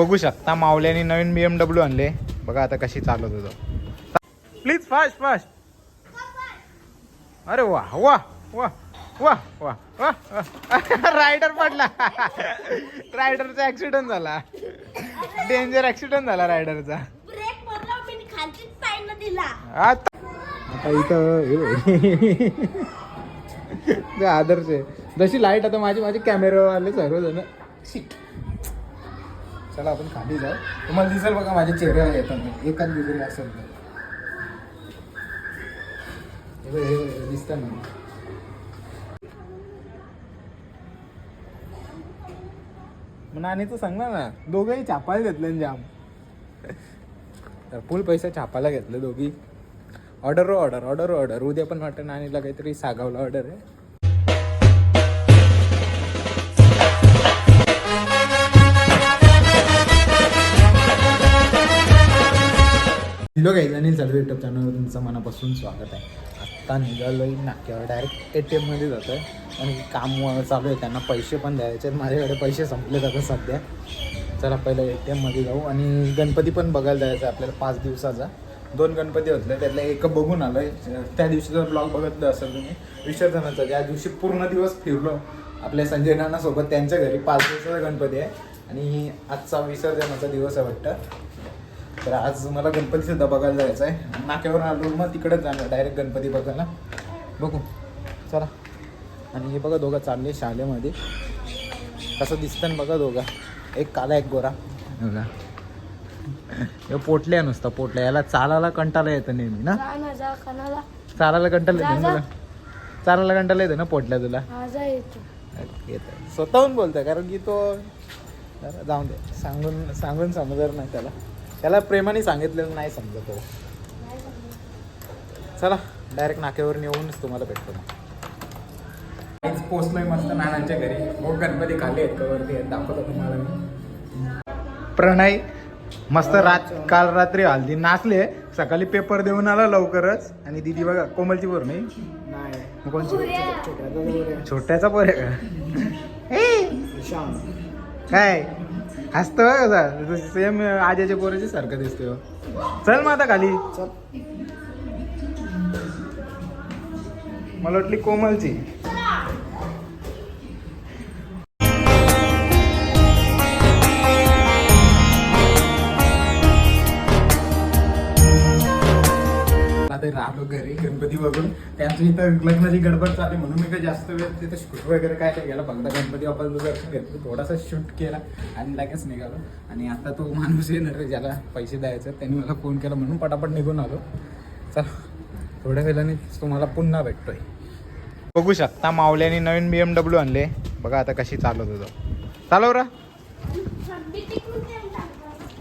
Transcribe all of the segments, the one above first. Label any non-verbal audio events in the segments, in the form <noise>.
बघू शकता मावल्याने नवीन बी M W आणले. बघा आता कशी चालवत होतो. प्लीज फास्ट फास्ट अरे वा वा वा वा वा वा रायडर <laughs> पडला. <laughs> रायडरचा ऍक्सिडेंट झाला. डेंजर ऍक्सिडेंट झाला रायडरचा आता आता इथं <laughs> आदर्श आहे. जशी लाइट आता माझी माझे कॅमेरावाले सर्वजण शिट. चला आपण खाली जाऊ. तुम्हाला दिसेल बघा माझ्या चेहऱ्यावर येतात एकाच डिग्री असेल तर हे हे ना मग तर सांग ना दोघंही छापायला घेतले जाम. तर फुल पैसे छापायला घेतले दोघी. ऑर्डर ऑर्डर ऑर्डर ऑर्डर उद्या पण वाटतं नानीला काहीतरी सागावला ऑर्डर आहे. हॅलो काही आणि सर्व युट्यूब चॅनलवर तुमचं मनापासून स्वागत आहे. आत्ता निघालो नाक्यावर. डायरेक्ट ए टी एममध्ये जातो आहे आणि काम चालू आहे. त्यांना पैसे पण द्यायचे आहेत. माझ्याकडे पैसे संपले जातात सध्या. चला पहिलं ए टी एममध्ये जाऊ. आणि गणपती पण बघायला जायचं आहे आपल्याला पाच दिवसाचा. दोन गणपती होतले. त्यातला एक बघून आलो आहे त्या दिवशीचा ब्लॉग बघितलं असेल तुम्ही विसर्जनाचा त्या दिवशी पूर्ण दिवस फिरलो आपल्या संजय नानासोबत त्यांच्या घरी पाच दिवसाचा गणपती आहे. आणि आजचा विसर्जनाचा दिवस आहे वाटतं. तर आज मला गणपती सुद्धा बघायला जायचं आहे. नाक्यावर आलो मग तिकडेच जाणार डायरेक्ट गणपती बघायला. बघू. चला. आणि हे बघा दोघं चालले शाळेमध्ये. कसं दिसतं बघा दोघं. एक काला एक गोरा. बघा. हे पोटल्या नुसता पोटल्या. याला चालायला कंटाला येतं नेहमी ना? चालायला कंटाला येतं ना चालायला कंटाला येतं ना पोटल्या तुला? स्वतःहून बोलतोय कारण की तो जाऊन दे. सांगून सांगून समजणार नाही त्याला. त्याला प्रेमाने सांगितलेलं नाही समजत तो चला डायरेक्ट नाक्यावर येऊनच तुम्हाला भेटतो मग. पोचलोय मस्त नानांच्या घरी. हो गणपती खाली आहेत का वरती आहेत. दाखवतो तुम्हाला मी. प्रणय मस्त रात काल रात्री हल्दी नाचले. सकाळी पेपर देऊन आला लवकरच. आणि दिदी बघा कोमलची पोर नाही? कोणची? छोट्याचा पोर आहे का? <laughs> ए! काय? हसतो कसा सेम आजाच्या पोराची सारखं दिसतोय हो. चल मग आता खाली. मला वाटली कोमलची. बघून. त्यांचं इथं लग्नाची गडबड चालली म्हणून मी काही जास्त वेळ तिथं शूट वगैरे काय नाही गेला फक्त गणपती बाप्पाचं दर्शन घेतलं. थोडासा शूट केला आणि लगेच निघालो. आणि आता तो माणूस येणार ज्याला पैसे द्यायचे. त्यांनी मला फोन केला म्हणून पटापट निघून आलो. चला थोड्या वेळाने तुम्हाला पुन्हा भेटतोय. बघू शकता मावल्याने नवीन बी एम डब्ल्यू आणले. बघा आता कशी चालवत होतो चालव रा.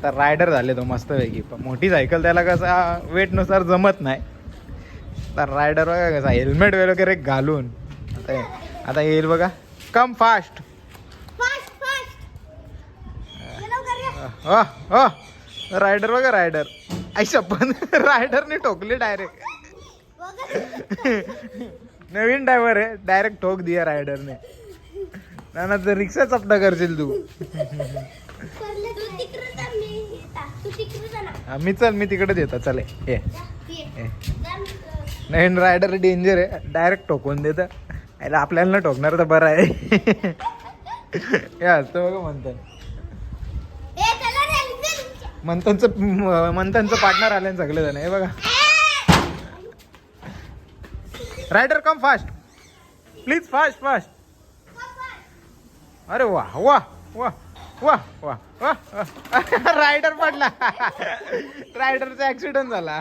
तर रायडर झाले तो मस्तपैकी. पण मोठी सायकल त्याला कसा वेटनुसार जमत नाही. तर रायडर बघा कसा हेल्मेट वगैरे घालून. आता आता येईल बघा. कम फास्ट फास्ट फास्ट हो हो रायडर बघा रायडर ऐशा पण रायडरने ठोकली डायरेक्ट नवीन ड्रायव्हर आहे. डायरेक्ट ठोक दिया रायडरने ना. ना तर रिक्षा चपटा करशील तू. तिकडे मी तिकडे चल मी तिकडेच येतो चले ये. नवीन रायडर डेंजर आहे. डायरेक्ट ठोकून देतं. याला आपल्याला न ठोकणार तर बरं आहे. <laughs> हे असतं बघा म्हणतात. मंथनचं मंथनचं पार्टनर आले सगळे जण हे बघा. Rider come fast please fast fast अरे वा वा वा. वा वा वा रायडर <laughs> पडला. रायडरचा ऍक्सिडेंट झाला.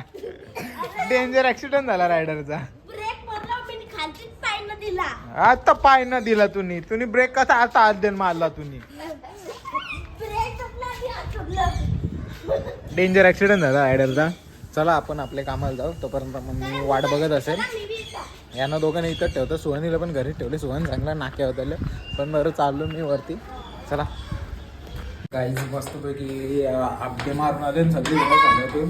डेंजर ऍक्सिडेंट झाला रायडरचा आता पाय न दिला तुम्ही. तुम्ही ब्रेक कसा आता देऊन मारला तुम्ही. डेंजर ऍक्सिडेंट झाला रायडरचा चला आपण आपल्या कामाला जाऊ. तोपर्यंत मग मी वाट बघत असेल. यांना दोघांना इथं ठेवतो. सुहानीला पण घरी ठेवले. सुहान चांगला नाक्या होता पण बरं चाललो मी वरती. चला. काही मस्तपैकी हाफडे मारून आले आणि सगळे होते.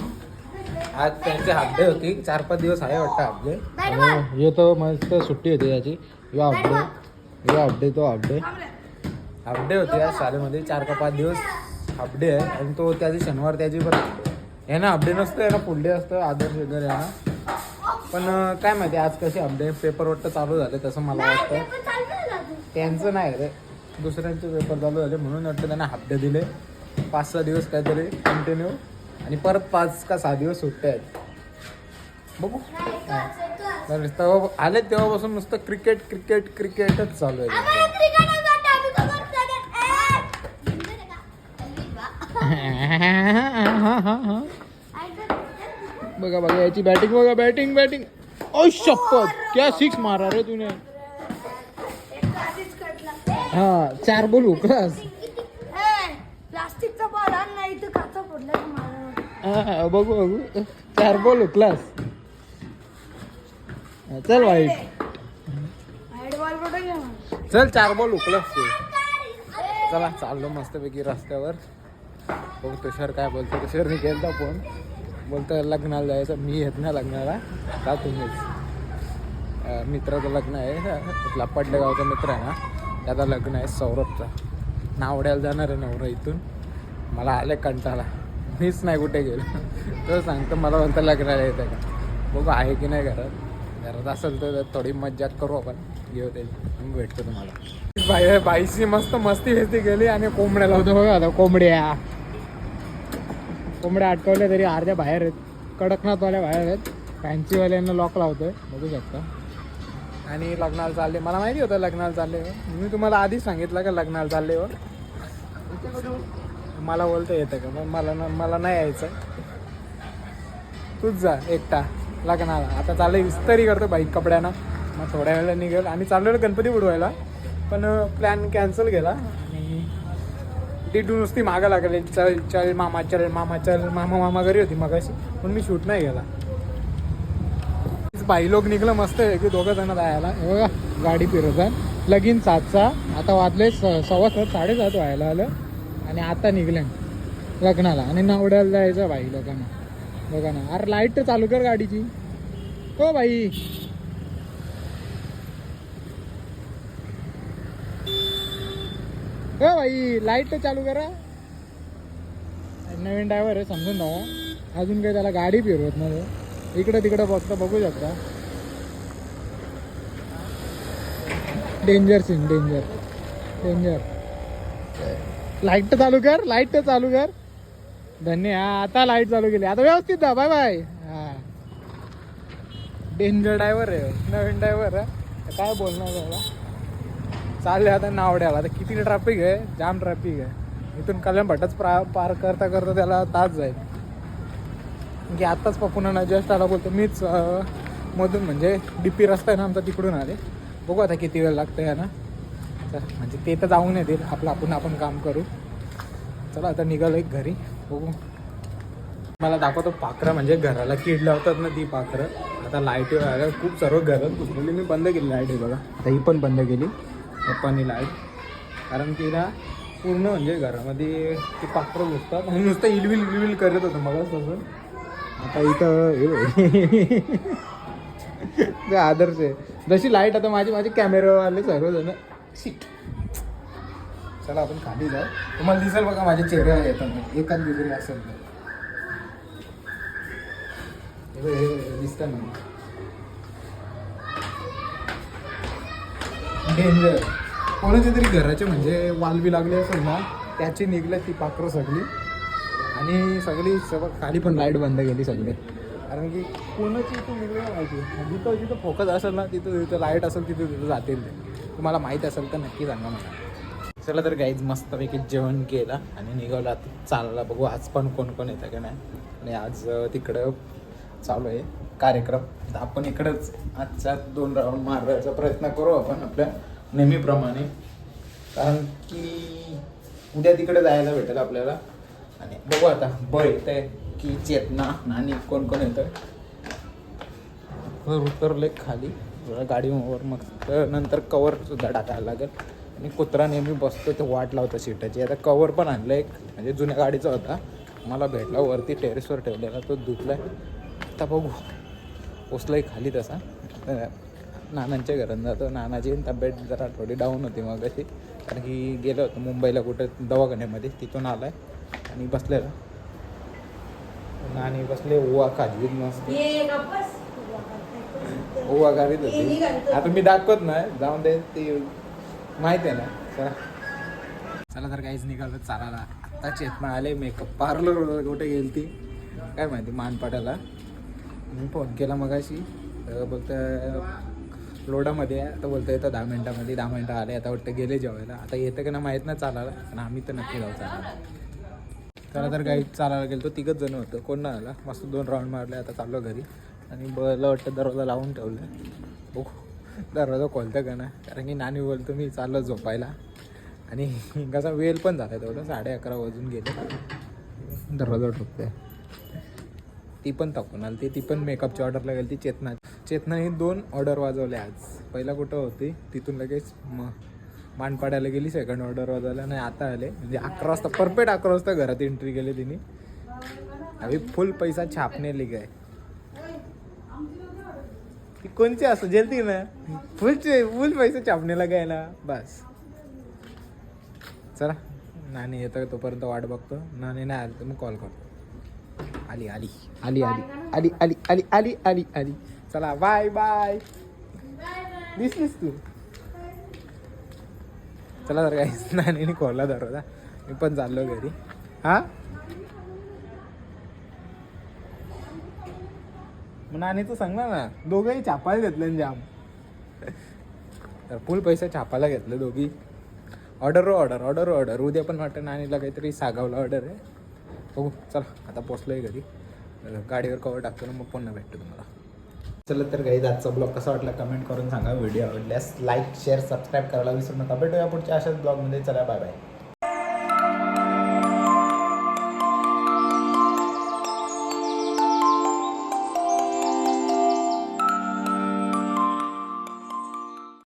आज त्यांचे हाफडे होती. चार पाच दिवस आहे वाटतं हाफडे येतो मस्त सुट्टी होती त्याची. यो हाफडे यो हाफडे तो हाफडे हाफडे होते आज शाळेमध्ये. चार का पाच दिवस हाफ डे आहे. आणि तो त्याची शनिवार त्याची पण हे ना हाफ डे नसतं आहे ना फुल डे असतं आदर्श वगैरे आहे ना. पण काय माहिती आज कशी हाफ डे पेपर वाटतं चालू झाले तसं मला वाटतं. त्यांचं नाही रे. दुसऱ्यांचे पेपर चालू झाले म्हणून वाटतं त्यांना डे दिले. पाच सहा दिवस काहीतरी कंटिन्यू आणि परत पाच का सहा दिवस सुट्ट्या आहेत. बघू. तर तेव्हा आले तेव्हापासून नुसतं क्रिकेट क्रिकेट क्रिकेटच चालू आहे. बघा बघा याची बॅटिंग बघा बॅटिंग बॅटिंग ओ शपथ. क्या सिक्स मारा रे तूने. हा चार बॉल ए! प्लास्टिकचा बॉल आण नाही तर काचा पडला की मला हा, बघू बघू. चार बॉल हुकलास हा, चल वाईट. चल चार बॉल हुकलास तू. चला चाललो मस्तपैकी रस्त्यावर. बघू तुषार काय बोलतो तुषारने केलता फोन बोलतो लग्नाला जायचं. मी येत नाही लग्नाला. का तुम्हीच. मित्राचं लग्न आहे. इथला पडलेगावचा मित्र आहे ना. त्याचा लग्न आहे सौरभचं. नावड्याला जाणार आहे नवरा इथून. मला आले कंटाळा. मीच नाही कुठे गेलो. तो सांगतो मला म्हणतं लग्नाला येतं का? बघू आहे की नाही घरात. घरात असेल तर थोडी मज्जा करू आपण. घेऊ त्याची मग भेटतो तुम्हाला. बाई बाईची मस्त मस्ती वेस्ती गेली आणि कोंबड्या लावतो बघा आता कोंबड्या. कोंबड्या अटकवल्या तरी अर्ध्या बाहेर आहेत. कडकनाथवाल्या बाहेर आहेत. फॅन्सीवाल्यांना लॉक लावतोय. बघू शकता. आणि लग्नाला चालले. मला माहिती होतं लग्नाला चालले. मी तुम्हाला आधीच सांगितलं का लग्नाला चालले हो मला बोलता येतं का? मग मला ना मला नाही यायचं. तूच जा एकटा. लग्नाला. आता चाललं विस्तरी करतो बाईक कपड्यानं. मग थोड्या वेळेला निघेल. आणि चाललेलं गणपती बुडवायला पण प्लॅन कॅन्सल केला आणि टिटू नुसती मागं लागली. चल चल मामा चल मामा चल मामा मामा घरी होती मगाशी. पण मी शूट नाही गेला बाई लोक निघलं मस्त आहे. की दोघं जण जायला हे बघा गाडी फिरत आहे. लगीन सातचा. आता वाजले स- सव्वा सात साडेसात व्हायला आलं. आणि आता निघले. लग्नाला. आणि नावड्याला जायचं बाई लोकांना. बघा ना. अरे लाइट चालू कर गाडीची. हो बाई हो बाई लाइट चालू करा. नवीन ड्रायव्हर आहे समजून जावा. अजून काही त्याला गाडी फिरवत नाही. इकडं तिकडं बघता बघू शकता. Danger scene danger danger light तर चालू कर लाइट तर चालू कर. धन्य हा आता लाइट चालू केली. आता व्यवस्थित दा बाय बाय हा. डेंजर ड्रायव्हर आहे नवीन ड्रायव्हर आहे. काय बोलणार त्याला? चालले आता नावड्याला. आता किती ट्रॅफिक आहे? जाम ट्रॅफिक आहे. इथून कल्याण भट्टच प्रा पार करता करता त्याला तास जाईल. की आत्ताच पप्पूना जस्ट आला बोलतो मीच मधून म्हणजे डी पी रस्ता आहे ना आमचा तिकडून आले. बघू आता किती वेळ लागतं आहे ना. तर म्हणजे ते तर जाऊन येतील आपलं आपण आपण काम करू. चला आता निघालो एक घरी बघू. मला दाखवतो पाखरं म्हणजे घराला कीड लावतात ना ती पाखरं. आता लाइट खूप सर्व घरात घुसलेली मी बंद केली लाइट आहे बघा. आता ही पण बंद केली पप्पानी लाइट कारण की ना पूर्ण म्हणजे घरामध्ये ती पाखरं घुसतात. आणि नुसतं इलविल इलविल करत होतं मला तसं आता इथं हे आदर्श आहे. जशी लाइट आता माझी माझे कॅमेरावाले सर्वजण. सीट चला आपण खाली जाऊ. तुम्हाला दिसेल बघा माझे चेहऱ्यावर येतात एकाच दुसरी असेल तर. हे हे दिसतं ना डेंजर कोणाच्या तरी घराचे म्हणजे वाल बी लागले असेल ना त्याची निघलं ती पाखरं सगळी. आणि सगळी सगळं खाली पण लाइट बंद केली सगळे. कारण की कोणाची इथून निघलं माहिती जिथं जिथं फोकस असेल ना तिथं तिथं लाइट असेल तिथं तिथं जातील ते. तुम्हाला माहीत असेल तर नक्की सांगा मला. चला तर गाईज मस्तपैकी जेवण केलं आणि निघालं आता. चालला बघू आज पण कोण कोण येतं का नाही. आणि आज तिकडं चालू आहे कार्यक्रम. तर आपण इकडंच आजच्या दोन राऊंड मारायचा प्रयत्न करू आपण आपल्या नेहमीप्रमाणे. कारण की उद्या तिकडे जायला भेटेल आपल्याला. आणि बघू आता बळ येत आहे की चेतना आणि कोण कोण येतं उतरले खाली. गाडीवर मग तर नंतर कवर सुद्धा टाकायला लागेल. आणि कुत्रा नेहमी बसतो ते वाट लावतो सीटाची. आता कवर पण आणलं एक म्हणजे जुन्या गाडीचा होता. मला भेटला वरती टेरेसवर ठेवलेला तो धुतलाय. आता बघू. पोचलाय खाली तसा. नानांच्या घरात जातो. नानाची तब्येत जरा थोडी डाऊन होती मग अशी कारण की गेलो होतं मुंबईला कुठं दवाखान्यामध्ये. तिथून आलाय. आणि बसलेला. आणि बसले ओवा खाजवीत मस्त. ओवा गावीत होती. आता मी दाखवत नाही. जाऊन दे ते माहिती आहे ना. चला. चला तर काहीच निघालं. चालायला आता चेतना आले मेकअप पार्लर कुठे गेली ती काय माहिती मानपाड्याला मी फोन केला मगाशी. तर बोलतं लोडामध्ये आहे. आता बोलतं येतं दहा मिनटामध्ये दहा मिनटं आले. आता वाटतं गेले जेवायला. आता येतं का ना माहीत नाही चालायला. पण आम्ही तर नक्की जाऊ चालायला. त्याला तर काही चालायला गेलो तो तिघच जण होतं. कोण नाही आला. मस्त दोन राऊंड मारले. आता चाललो घरी. आणि बरं वाटतं दरवाजा लावून ठेवलं. हो दरवाजा खोलतं का ना कारण की नानी बोलतो मी चाललो झोपायला. आणि <laughs> कसा वेळ पण झाला तेवढं. साडे अकरा वाजून गेले. दरवाजा ठोकते ती पण थकून आली. ती ती पण मेकअपची ऑर्डरला गेली. ती चेतना चेतनाने दोन ऑर्डर वाजवले आज. पहिला कुठं होती? तिथून लगेच मग मानपाड्याला गेली सेकंड ऑर्डर वाजायला. नाही आता आले. म्हणजे अकरा वाजता परफेक्ट अकरा वाजता घरात एंट्री केली तिने. अभी फुल पैसा छापने काय ती कोणची असं जेलती ना? फुलचे फुल पैसे छापण्याला काय ना. बस. चला. नानी येतं तोपर्यंत वाट बघतो. नानी नाही आली तर मग कॉल करतो. आली आली आली आली आली आली आली आली आली आली. चला बाय बाय दिसलीस तू? चला तर काही <laughs> नानीने खोलला दरवाजा. मी पण चाललो घरी. हा? मग नानीचं सांगणार ना दोघंही छापायला घेतलं जाम. तर फुल पैसे छापायला घेतले दोघी. ऑर्डर ऑर्डर ऑर्डर ऑर्डर उद्या पण वाटतं नानीला काहीतरी सागावला ऑर्डर आहे. बघू चला. आता पोचलोय घरी. गाडीवर कवर टाकतो ना मग पुन्हा भेटतो तुम्हाला. चला तर काही आजचा ब्लॉग कसा वाटला कमेंट करून सांगा. व्हिडिओ आवडल्यास लाईक शेअर सबस्क्राईब करायला विसरू नका. भेटूया पुढच्या अशाच ब्लॉगमध्ये चला बाय बाय